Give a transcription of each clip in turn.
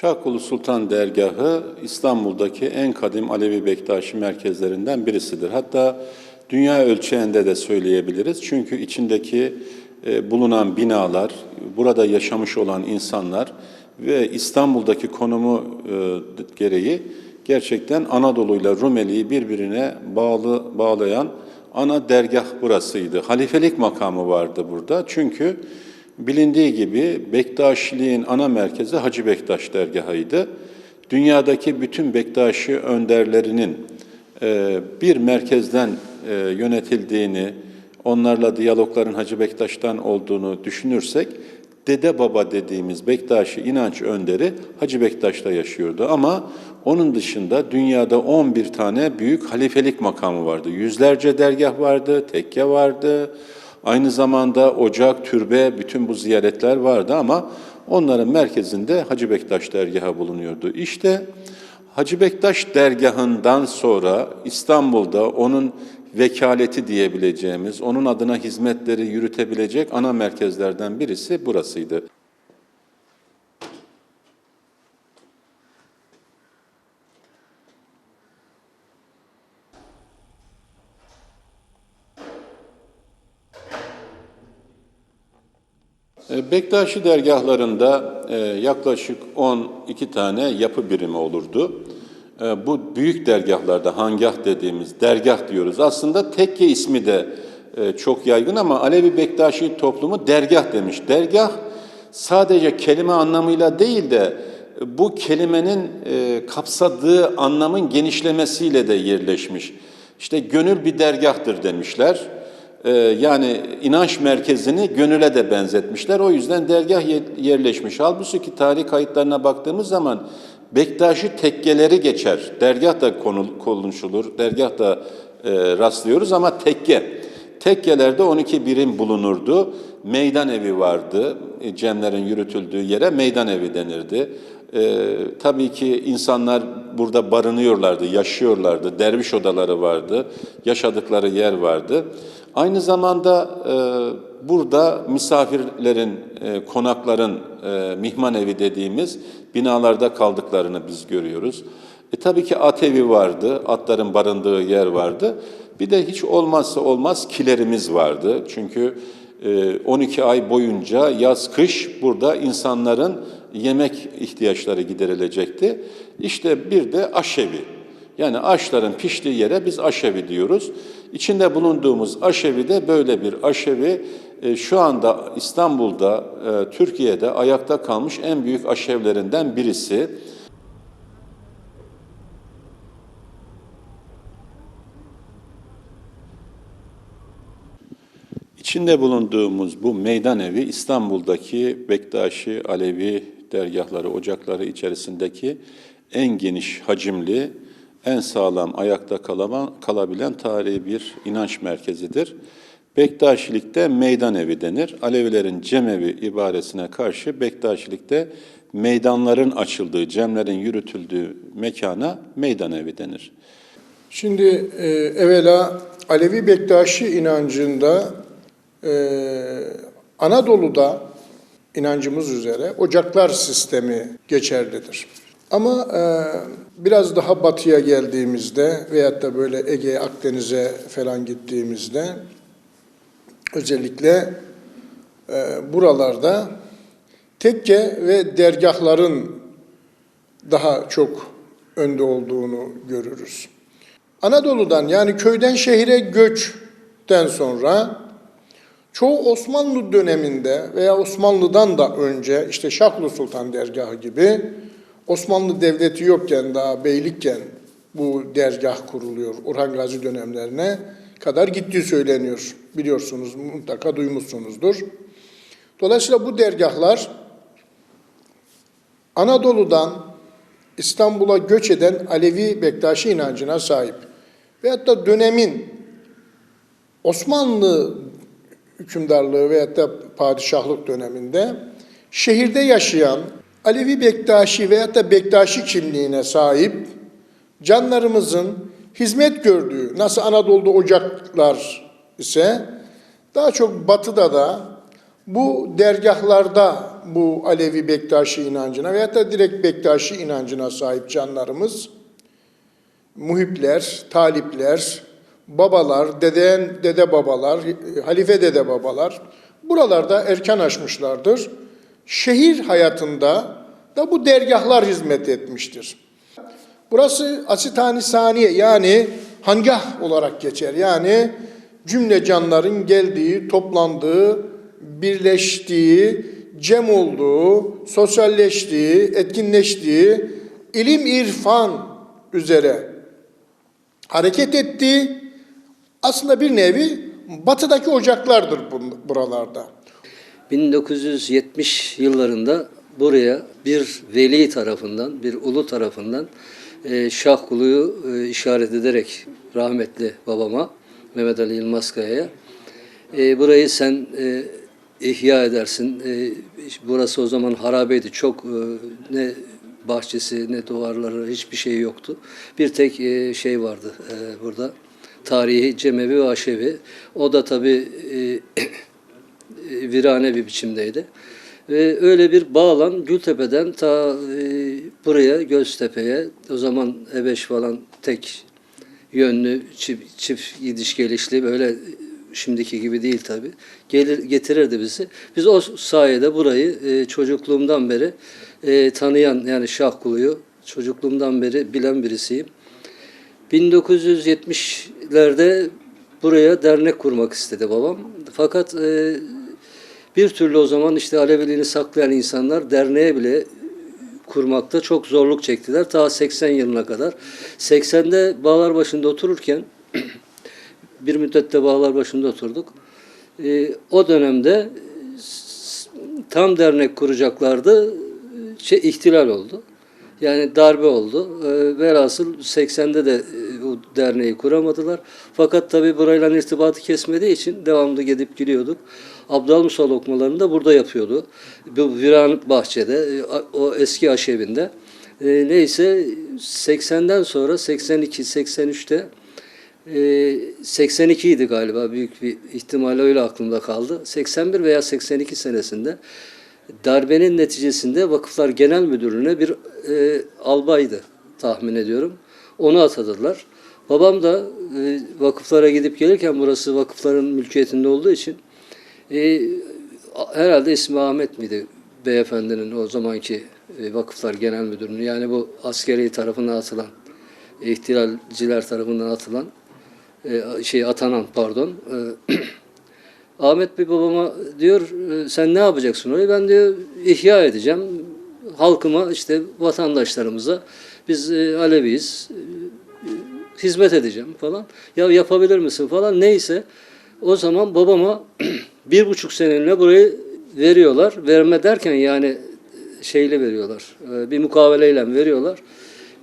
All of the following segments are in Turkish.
Şahkulu Sultan Dergahı İstanbul'daki en kadim Alevi Bektaşi merkezlerinden birisidir. Hatta dünya ölçeğinde de söyleyebiliriz. Çünkü içindeki e, bulunan binalar, burada yaşamış olan insanlar ve İstanbul'daki konumu e, gereği gerçekten Anadolu ile Rumeli'yi birbirine bağlı bağlayan ana dergah burasıydı. Halifelik makamı vardı burada. Çünkü Bilindiği gibi Bektaşiliğin ana merkezi Hacı Bektaş dergahıydı. Dünyadaki bütün Bektaşi önderlerinin e, bir merkezden e, yönetildiğini, onlarla diyalogların Hacı Bektaş'tan olduğunu düşünürsek, Dede Baba dediğimiz Bektaşi inanç önderi Hacı Bektaş'ta yaşıyordu. Ama onun dışında dünyada 11 tane büyük halifelik makamı vardı. Yüzlerce dergah vardı, tekke vardı, Aynı zamanda ocak, türbe, bütün bu ziyaretler vardı ama onların merkezinde Hacı Bektaş dergahı bulunuyordu. İşte Hacı Bektaş dergahından sonra İstanbul'da onun vekaleti diyebileceğimiz, onun adına hizmetleri yürütebilecek ana merkezlerden birisi burasıydı. Bektaşi dergahlarında e, yaklaşık 12 tane yapı birimi olurdu. E, Bu büyük dergahlarda hangah dediğimiz dergah diyoruz. Aslında tekke ismi de çok yaygın ama Alevi Bektaşi toplumu dergah demiş. Dergah sadece kelime anlamıyla değil de bu kelimenin kapsadığı anlamın genişlemesiyle de yerleşmiş. İşte gönül bir dergahtır demişler. Ee, yani inanç merkezini gönüle de benzetmişler. O yüzden dergah yerleşmiş. Halbuki tarih kayıtlarına baktığımız zaman Bektaşi tekkeleri geçer. Dergah da konuşulur, dergah da e, rastlıyoruz ama tekke. Tekkelerde 12 birim bulunurdu. Meydan evi vardı. E, cemlerin yürütüldüğü yere meydan evi denirdi. Ee, tabii ki insanlar burada barınıyorlardı, yaşıyorlardı. Derviş odaları vardı, yaşadıkları yer vardı. Aynı zamanda e, burada misafirlerin, e, konakların e, mihman evi dediğimiz binalarda kaldıklarını biz görüyoruz. E tabii ki at evi vardı, atların barındığı yer vardı. Bir de hiç olmazsa olmaz kilerimiz vardı. Çünkü 12 ay boyunca yaz kış burada insanların yemek ihtiyaçları giderilecekti. İşte bir de aşevi. Yani aşların piştiği yere biz aşevi diyoruz. İçinde bulunduğumuz aşevi de böyle bir aşevi e, şu anda İstanbul'da, e, Türkiye'de ayakta kalmış en büyük aşevlerinden birisi. İçinde bulunduğumuz bu meydan evi İstanbul'daki Bektaşi Alevi dergahları, ocakları içerisindeki en geniş hacimli, en sağlam ayakta kalaban, kalabilen tarihi bir inanç merkezidir. Bektaşilikte meydan evi denir. Alevilerin cemevi ibaresine karşı Bektaşilikte meydanların açıldığı, cemlerin yürütüldüğü mekana meydan evi denir. Şimdi e, evvela Alevi Bektaşi inancında e, Anadolu'da inancımız üzere ocaklar sistemi geçerlidir. Ama e, biraz daha batıya geldiğimizde veyahut da böyle Ege, Akdeniz'e falan gittiğimizde özellikle e, buralarda tekke ve dergahların daha çok önde olduğunu görürüz. Anadolu'dan yani köyden şehire göçten sonra çoğu Osmanlı döneminde veya Osmanlı'dan da önce işte Şahlı Sultan dergahı gibi Osmanlı Devleti yokken daha beylikken bu dergah kuruluyor. Orhan Gazi dönemlerine kadar gittiği söyleniyor. Biliyorsunuz mutlaka duymuşsunuzdur. Dolayısıyla bu dergahlar Anadolu'dan İstanbul'a göç eden Alevi Bektaşi inancına sahip. Ve hatta dönemin Osmanlı hükümdarlığı veyahut da padişahlık döneminde şehirde yaşayan Alevi Bektaşi veyahut da Bektaşi kimliğine sahip canlarımızın hizmet gördüğü, nasıl Anadolu'da ocaklar ise daha çok batıda da Bu dergahlarda bu Alevi Bektaşi inancına veyahut da direkt Bektaşi inancına sahip canlarımız, muhipler, talipler, babalar, deden, dede babalar, halife dede babalar buralarda erken açmışlardır. Şehir hayatında da bu dergahlar hizmet etmiştir. Burası Asitani Saniye yani hangah olarak geçer. Yani cümle canların geldiği, toplandığı, birleştiği, cem olduğu, sosyalleştiği, etkinleştiği, ilim irfan üzere hareket ettiği aslında bir nevi batıdaki ocaklardır buralarda. 1970 yıllarında buraya bir veli tarafından, bir ulu tarafından e, Şah Kulu'yu e, işaret ederek rahmetli babama Mehmet Ali Yılmazkaya'ya e, burayı sen e, ihya edersin. E, burası o zaman harabeydi. Çok e, ne bahçesi ne duvarları hiçbir şey yoktu. Bir tek e, şey vardı e, burada. Tarihi Cemevi ve Aşevi. O da tabii e, e, virane bir biçimdeydi. Ve öyle bir bağlan Gültepe'den ta e, buraya Göztepe'ye o zaman Ebeş falan tek yönlü çift, çift gidiş gelişli böyle şimdiki gibi değil tabi. Gelir getirirdi bizi. Biz o sayede burayı e, çocukluğumdan beri e, tanıyan yani Şahkulu'yu çocukluğumdan beri bilen birisiyim. 1970'lerde buraya dernek kurmak istedi babam. Fakat e, bir türlü o zaman işte Aleviliğini saklayan insanlar derneğe bile kurmakta çok zorluk çektiler. Ta 80 yılına kadar. 80'de bağlar başında otururken bir müddette bağlar başında oturduk. E, o dönemde tam dernek kuracaklardı. Şey, ihtilal oldu. Yani darbe oldu. E, velhasıl 80'de de e, derneği kuramadılar. Fakat tabii burayla irtibatı kesmediği için devamlı gidip gidiyorduk. Abdal Musa lokmalarını da burada yapıyordu. Bu viran bahçede, e, o eski aşevinde. E, neyse 80'den sonra 82, 83'te e, 82 idi galiba büyük bir ihtimalle öyle aklımda kaldı. 81 veya 82 senesinde darbenin neticesinde Vakıflar Genel Müdürlüğü'ne bir e, albaydı tahmin ediyorum. Onu atadılar. Babam da e, vakıflara gidip gelirken burası vakıfların mülkiyetinde olduğu için e, herhalde ismi Ahmet miydi beyefendinin o zamanki e, Vakıflar Genel Müdürü'nün yani bu askeri tarafından atılan ihtilalciler tarafından atılan e, şey atanan pardon e, Ahmet Bey babama diyor e, sen ne yapacaksın orayı? Ben diyor ihya edeceğim. Halkıma işte vatandaşlarımıza biz e, Aleviyiz. E, hizmet edeceğim falan. Ya yapabilir misin falan neyse. O zaman babama bir buçuk seneliğine burayı veriyorlar. Verme derken yani şeyle veriyorlar. e, Bir mukaveleyle veriyorlar.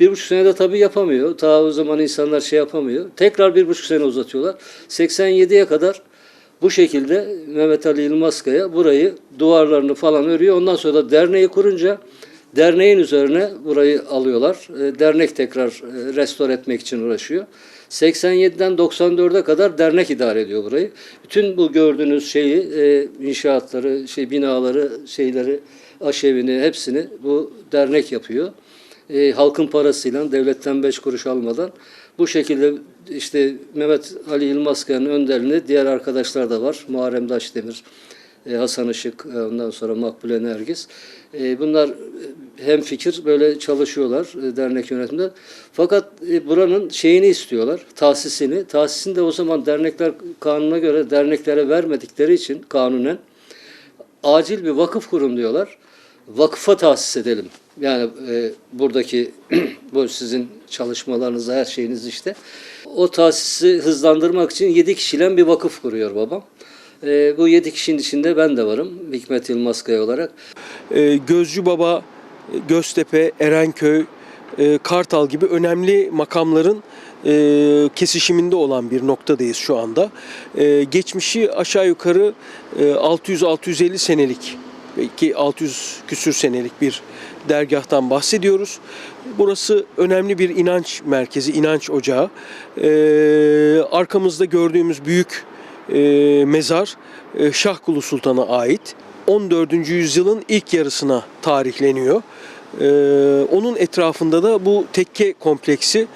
Bir buçuk senede tabii yapamıyor. Ta o zaman insanlar şey yapamıyor. Tekrar bir buçuk sene uzatıyorlar. 87'ye kadar bu şekilde Mehmet Ali Yılmazkaya burayı duvarlarını falan örüyor. Ondan sonra da derneği kurunca derneğin üzerine burayı alıyorlar. E, Dernek tekrar e, restore etmek için uğraşıyor. 87'den 94'e kadar dernek idare ediyor burayı. Bütün bu gördüğünüz şeyi, e, inşaatları, şey binaları, şeyleri, aşevini hepsini bu dernek yapıyor. Halkın parasıyla, devletten beş kuruş almadan bu şekilde işte Mehmet Ali Yılmazkaya'nın önderliğinde diğer arkadaşlar da var. Muharrem Daşdemir, Hasan Işık, ondan sonra Makbule Nergis. Bunlar hem fikir böyle çalışıyorlar e, dernek yönetiminde. Fakat e, buranın şeyini istiyorlar, tahsisini. Tahsisini de o zaman dernekler kanuna göre derneklere vermedikleri için kanunen acil bir vakıf kurun diyorlar. Vakıfa tahsis edelim. Yani e, buradaki bu sizin çalışmalarınız, her şeyiniz işte. O tahsisi hızlandırmak için yedi kişiyle bir vakıf kuruyor babam. E, bu yedi kişinin içinde ben de varım Hikmet Yılmazkaya olarak. e, Gözcü Baba, Göztepe, Erenköy, e, Kartal gibi önemli makamların e, kesişiminde olan bir noktadayız şu anda. E, geçmişi aşağı yukarı e, 600-650 senelik, belki 600 küsür senelik bir dergahtan bahsediyoruz. Burası önemli bir inanç merkezi, inanç ocağı. Arkamızda gördüğümüz büyük mezar Şahkulu Sultan'a ait. 14. yüzyılın ilk yarısına tarihleniyor. E, onun etrafında da bu tekke kompleksi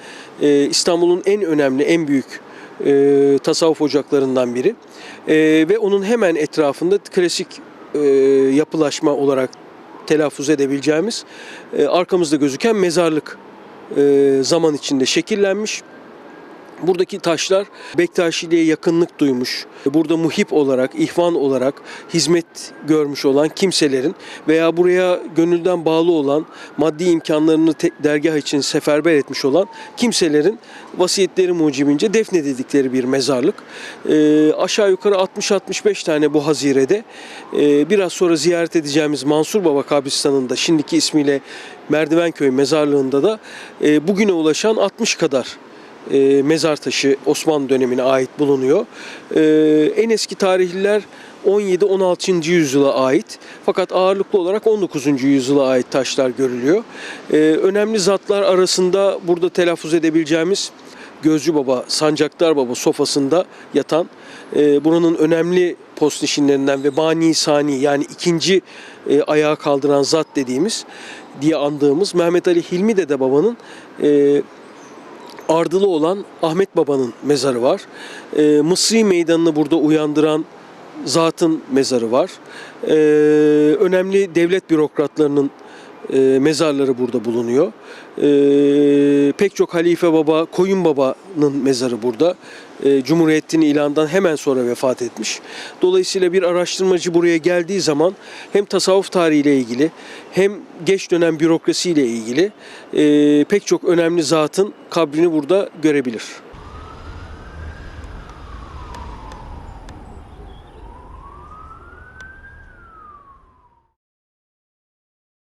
e, İstanbul'un en önemli, en büyük e, tasavvuf ocaklarından biri. E, ve onun hemen etrafında klasik e, yapılaşma olarak telaffuz edebileceğimiz e, arkamızda gözüken mezarlık e, zaman içinde şekillenmiş. Buradaki taşlar Bektaşiliğe yakınlık duymuş, burada muhip olarak, ihvan olarak hizmet görmüş olan kimselerin veya buraya gönülden bağlı olan, maddi imkanlarını dergah için seferber etmiş olan kimselerin vasiyetleri mucibince defnedildikleri bir mezarlık. Ee, aşağı yukarı 60-65 tane bu hazirede. Ee, biraz sonra ziyaret edeceğimiz Mansur Baba kabristanında, şimdiki ismiyle Merdivenköy mezarlığında da e, bugüne ulaşan 60 kadar e, mezar taşı Osmanlı dönemine ait bulunuyor. E, en eski tarihliler 17-16. yüzyıla ait fakat ağırlıklı olarak 19. yüzyıla ait taşlar görülüyor. E, önemli zatlar arasında burada telaffuz edebileceğimiz Gözcü Baba, Sancaktar Baba sofasında yatan buranın önemli post nişinlerinden ve Bani Sani yani ikinci e, ayağa kaldıran zat dediğimiz diye andığımız Mehmet Ali Hilmi Dede Baba'nın e, ardılı olan Ahmet Baba'nın mezarı var. E, Mısri Meydanı'nı burada uyandıran zatın mezarı var. E, önemli devlet bürokratlarının e, mezarları burada bulunuyor. E, pek çok Halife Baba, Koyun Baba'nın mezarı burada. E, Cumhuriyet'in ilandan hemen sonra vefat etmiş. Dolayısıyla bir araştırmacı buraya geldiği zaman hem tasavvuf tarihiyle ilgili hem geç dönem bürokrasiyle ilgili e, pek çok önemli zatın kabrini burada görebilir.